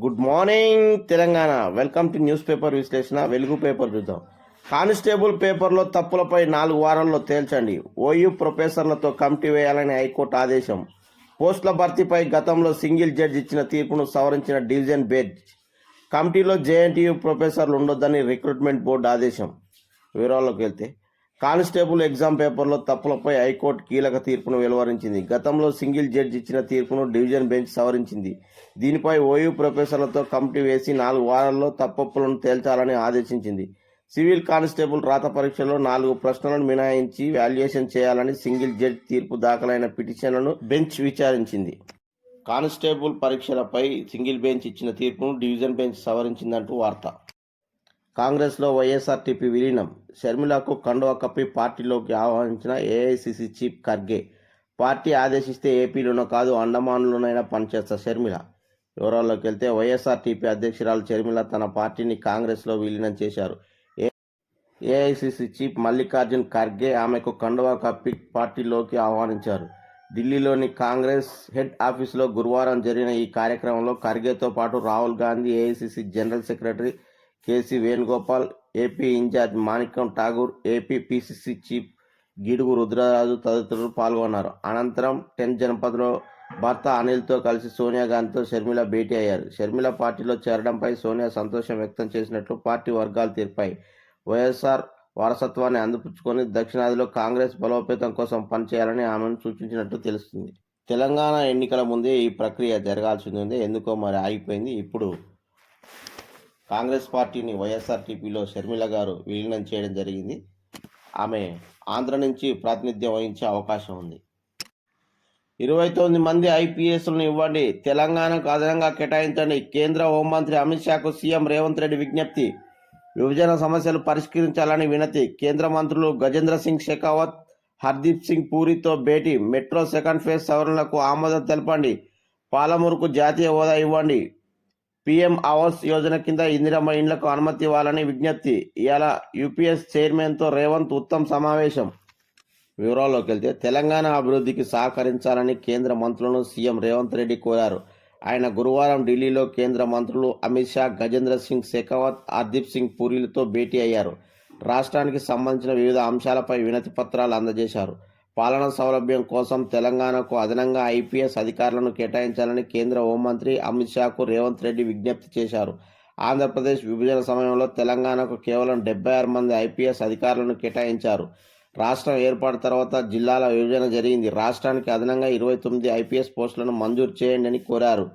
Good morning Telangana. Welcome to news paper విశ్లేషణ. Velugu paper చూద్దాం. Constable పేపర్లో తప్పులపై నాలుగు వారాల్లో తేల్చండి. ఓయూ ప్రొఫెసర్లతో కమిటీ వేయాలని హైకోర్టు ఆదేశం. పోస్టుల భర్తీపై గతంలో సింగిల్ జడ్జి ఇచ్చిన తీర్పును సవరించిన డివిజన్ బెంచ్. కమిటీలో జేఎన్టీయూ ప్రొఫెసర్లు ఉండొద్దని రిక్రూట్మెంట్ బోర్డు ఆదేశం. వివరాల్లోకి వెళ్తే కానిస్టేబుల్ ఎగ్జామ్ పేపర్లో తప్పులపై హైకోర్టు కీలక తీర్పును వెలువరించింది. గతంలో సింగిల్ జడ్జి ఇచ్చిన తీర్పును డివిజన్ బెంచ్ సవరించింది. దీనిపై ఓయూ ప్రొఫెసర్లతో కమిటీ వేసి నాలుగు వారాల్లో తప్పప్పులను తేల్చాలని ఆదేశించింది. సివిల్ కానిస్టేబుల్ రాత పరీక్షలో నాలుగు ప్రశ్నలను మినహాయించి వాల్యుయేషన్ చేయాలని సింగిల్ జడ్జి తీర్పు దాఖలైన పిటిషన్లను బెంచ్ విచారించింది. కానిస్టేబుల్ పరీక్షలపై సింగిల్ బెంచ్ ఇచ్చిన తీర్పును డివిజన్ బెంచ్ సవరించిందంటూ వార్త. కాంగ్రెస్లో వైఎస్ఆర్టీపీ విలీనం. షర్మిలకు కండువా కప్పి పార్టీలోకి ఆహ్వానించిన ఏఐసిసి చీఫ్ ఖర్గే పార్టీ ఆదేశిస్తే ఏపీలోనో కాదు అండమాన్లోనైనా పనిచేస్తా షర్మిల. వివరాల్లోకి వెళ్తే వైఎస్ఆర్టీపీ అధ్యక్షురాలు షర్మిల తన పార్టీని కాంగ్రెస్లో విలీనం చేశారు. ఏఐసిసి చీఫ్ మల్లికార్జున్ ఖర్గే ఆమెకు కండువా కప్పి పార్టీలోకి ఆహ్వానించారు. ఢిల్లీలోని కాంగ్రెస్ హెడ్ ఆఫీస్లో గురువారం జరిగిన ఈ కార్యక్రమంలో ఖర్గేతో పాటు Rahul Gandhi AICC general secretary K C Venugopal AP incharge Manickam Tagore AP PCC chief Gidugu Rudraraju తదితరులు పాల్గొన్నారు. అనంతరం టెన్ జనపథ్లో భర్త అనిల్తో కలిసి సోనియా గాంధీతో షర్మిల భేటీ అయ్యారు. షర్మిల పార్టీలో చేరడంపై సోనియా సంతోషం వ్యక్తం చేసినట్లు పార్టీ వర్గాలు తీర్పాయి వైఎస్ఆర్ వారసత్వాన్ని అందిపుచ్చుకొని దక్షిణాదిలో కాంగ్రెస్ బలోపేతం కోసం పనిచేయాలని ఆమెను సూచించినట్టు తెలుస్తుంది. తెలంగాణ ఎన్నికల ముందే ఈ ప్రక్రియ జరగాల్సి ఉంది. ఎందుకో మరి ఆగిపోయింది. ఇప్పుడు కాంగ్రెస్ పార్టీని వైఎస్ఆర్టీపీలో షర్మిల గారు విలీనం చేయడం జరిగింది. ఆమె ఆంధ్ర నుంచి ప్రాతినిధ్యం వహించే అవకాశం ఉంది. ఇరవై తొమ్మిది మంది ఐపీఎస్లను ఇవ్వండి. తెలంగాణకు అదనంగా కేటాయించండి. కేంద్ర హోంమంత్రి అమిత్ షాకు సీఎం రేవంత్ రెడ్డి విజ్ఞప్తి. విభజన సమస్యలు పరిష్కరించాలని వినతి. కేంద్ర మంత్రులు గజేంద్ర సింగ్ షెకావత్ హర్దీప్ సింగ్ పూరితో భేటీ. మెట్రో సెకండ్ ఫేజ్ సవరణలకు ఆమోదం తెలపండి. పాలమూరుకు జాతీయ హోదా ఇవ్వండి. పీఎం ఆవాస్ యోజన కింద ఇందిరమ్మ ఇండ్లకు అనుమతి ఇవ్వాలని విజ్ఞప్తి. ఇవాళ యూపీఎస్ చైర్మన్తో రేవంత్ ఉత్తమ్ సమావేశం. వివరాల్లోకి వెళ్తే తెలంగాణ అభివృద్ధికి సహకరించాలని కేంద్ర మంత్రులను సీఎం రేవంత్ రెడ్డి కోరారు. ఆయన గురువారం ఢిల్లీలో కేంద్ర మంత్రులు అమిత్ షా గజేంద్ర సింగ్ షెకావత్ హర్దీప్ సింగ్ పూరీలతో భేటీ అయ్యారు. రాష్ట్రానికి సంబంధించిన వివిధ అంశాలపై వినతి పత్రాలు అందజేశారు. పాలనా సౌలభ్యం కోసం తెలంగాణకు అదనంగా ఐపీఎస్ అధికారులను కేటాయించాలని కేంద్ర హోంమంత్రి అమిత్ షాకు రేవంత్ రెడ్డి విజ్ఞప్తి చేశారు. ఆంధ్రప్రదేశ్ విభజన సమయంలో తెలంగాణకు కేవలం డెబ్బై ఆరు మంది ఐపీఎస్ అధికారులను కేటాయించారు. రాష్ట్రం ఏర్పాటు తర్వాత జిల్లాల విభజన జరిగింది. రాష్ట్రానికి అదనంగా ఇరవై తొమ్మిది ఐపీఎస్ పోస్టులను మంజూరు చేయండి అని కోరారు.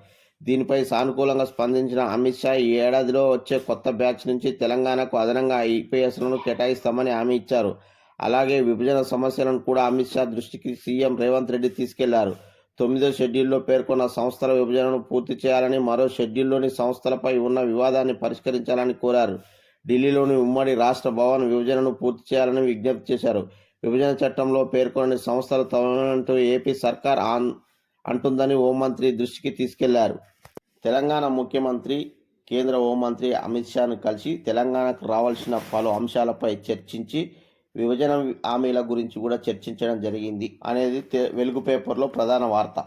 దీనిపై సానుకూలంగా స్పందించిన అమిత్ షా ఈ ఏడాదిలో వచ్చే కొత్త బ్యాచ్ నుంచి తెలంగాణకు అదనంగా ఐపీఎస్లను కేటాయిస్తామని హామీ ఇచ్చారు. అలాగే విభజన సమస్యలను కూడా అమిత్ షా దృష్టికి సీఎం రేవంత్ రెడ్డి తీసుకెళ్ళారు. తొమ్మిదో షెడ్యూల్లో పేర్కొన్న సంస్థల విభజనను పూర్తి చేయాలని మరో షెడ్యూల్లోని సంస్థలపై ఉన్న వివాదాన్ని పరిష్కరించాలని కోరారు. ఢిల్లీలోని ఉమ్మడి రాష్ట్ర భవన్ విభజనను పూర్తి చేయాలని విజ్ఞప్తి చేశారు. విభజన చట్టంలో పేర్కొన్న సంస్థలు తమనంటూ ఏపీ సర్కార్ ఆన్ అంటుందని హోంమంత్రి దృష్టికి తీసుకెళ్ళారు. తెలంగాణ ముఖ్యమంత్రి కేంద్ర హోంమంత్రి అమిత్ షాను కలిసి తెలంగాణకు రావాల్సిన పలు అంశాలపై చర్చించి విభజన హామీల గురించి కూడా చర్చించడం జరిగింది అనేది తె- వెలుగు పేపర్లో ప్రధాన వార్త.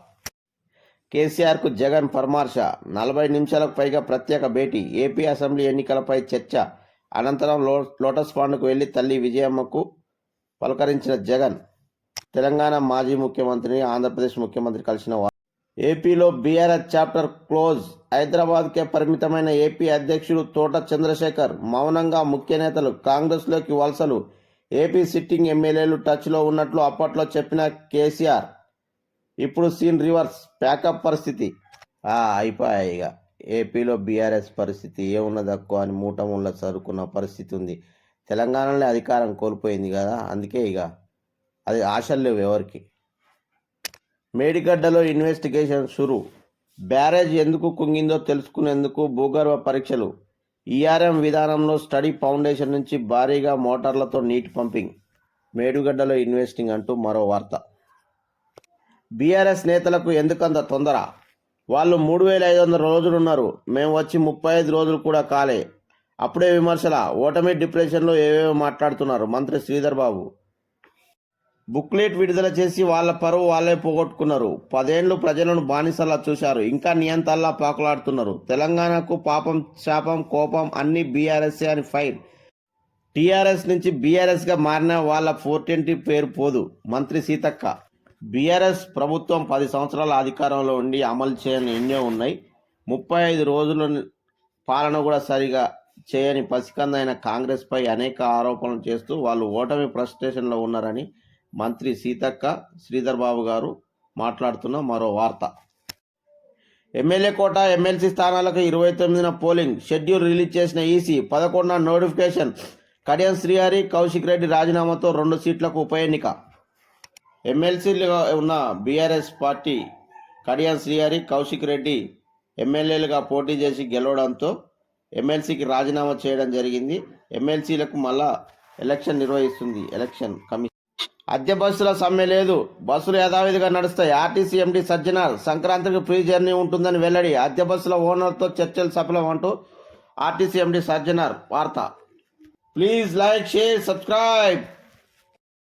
కేసీఆర్కు జగన్ పరామర్శ నలభై నిమిషాలకు పైగా ప్రత్యేక భేటీ ఏపీ అసెంబ్లీ ఎన్నికలపై చర్చ అనంతరం లో లోటస్ పాండ్కు వెళ్ళి తల్లి విజయమ్మకు పలకరించిన జగన్ తెలంగాణ మాజీ ముఖ్యమంత్రిని ఆంధ్రప్రదేశ్ ముఖ్యమంత్రి కలిసిన వారు ఏపీలో బీఆర్ఎస్ చాప్టర్ క్లోజ్ హైదరాబాద్కే పరిమితమైన ఏపీ అధ్యక్షుడు తోట చంద్రశేఖర్ మౌనంగా ముఖ్య నేతలు కాంగ్రెస్లోకి వలసలు ఏపీ సిట్టింగ్ ఎమ్మెల్యేలు టచ్లో ఉన్నట్లు అప్పట్లో చెప్పిన కేసీఆర్. ఇప్పుడు సీన్ రివర్స్ ప్యాకప్ పరిస్థితి. అయిపోయాయి ఇక. ఏపీలో బీఆర్ఎస్ పరిస్థితి ఏమున్నదక్కు తక్కువ అని మూట సరుకున్న పరిస్థితి ఉంది. తెలంగాణలో అధికారం కోల్పోయింది కదా అందుకే ఇక. అది ఆశలు లేవు ఎవరికి. మేడిగడ్డలో ఇన్వెస్టిగేషన్ షురు. బ్యారేజ్ ఎందుకు కుంగిందో తెలుసుకునేందుకు భూగర్భ పరీక్షలు. ఈఆర్ఎం విధానంలో స్టడీ ఫౌండేషన్ నుంచి భారీగా మోటార్లతో నీటి పంపింగ్. మేడుగడ్డలో ఇన్వెస్టింగ్ అంటూ మరో వార్త. బీఆర్ఎస్ నేతలకు ఎందుకంత తొందర? వాళ్ళు మూడు వేల ఐదు వందల రోజులు ఉన్నారు. మేము వచ్చి ముప్పై ఐదు రోజులు కూడా కాలే. అప్పుడే విమర్శల ఓటమి డిప్రెషన్లో ఏవేవో మాట్లాడుతున్నారు మంత్రి శ్రీధర్ బాబు. బుక్లెట్ విడుదల చేసి వాళ్ళ పరువు వాళ్ళే పోగొట్టుకున్నారు. పదేండ్లు ప్రజలను బానిసలా చూశారు. ఇంకా నియంతల్లా పాకులాడుతున్నారు. తెలంగాణకు పాపం శాపం కోపం అన్ని బీఆర్ఎస్ఏ అని ఫైర్. టీఆర్ఎస్ నుంచి బీఆర్ఎస్గా మారిన వాళ్ళ ఫోర్ పేరు పోదు. మంత్రి సీతక్క. బీఆర్ఎస్ ప్రభుత్వం పది సంవత్సరాల అధికారంలో ఉండి అమలు చేయని ఎన్నో ఉన్నాయి. ముప్పై ఐదు రోజుల పాలన కూడా సరిగా చేయని పసికందైన కాంగ్రెస్పై అనేక ఆరోపణలు చేస్తూ వాళ్ళు ఓటమి ఫ్రస్ట్రేషన్లో ఉన్నారని మంత్రి సీతక్క శ్రీధర్ బాబు గారు మాట్లాడుతున్న మరో వార్త. ఎమ్మెల్యే కోట ఎమ్మెల్సీ స్థానాలకు ఇరవై తొమ్మిదిన పోలింగ్. షెడ్యూల్ రిలీజ్ చేసిన ఈసీ పదకొండున నోటిఫికేషన్. కడియం శ్రీహరి కౌశిక్ రెడ్డి రాజీనామాతో రెండు సీట్లకు ఉప ఎన్నిక. ఎమ్మెల్సీలుగా ఉన్న బీఆర్ఎస్ పార్టీ కడియం శ్రీహరి కౌశిక్ రెడ్డి ఎమ్మెల్యేలుగా పోటీ చేసి గెలవడంతో ఎమ్మెల్సీకి రాజీనామా చేయడం జరిగింది. ఎమ్మెల్సీలకు మళ్ళా ఎలక్షన్ నిర్వహిస్తుంది. Election commission. అద్దె బస్సుల సమ్మె లేదు. బస్సులు యథావిధిగా నడుస్తాయి. ఆర్టీసీ ఎండీ సజ్జనార్ సంక్రాంతికి ఫ్రీ జర్నీ ఉంటుందని వెల్లడి అద్దె బస్సుల ఓనర్తో చర్చలు సఫలం అంటూ ఆర్టీసీ ఎండీ సజ్జనార్ వార్త. Please like share subscribe.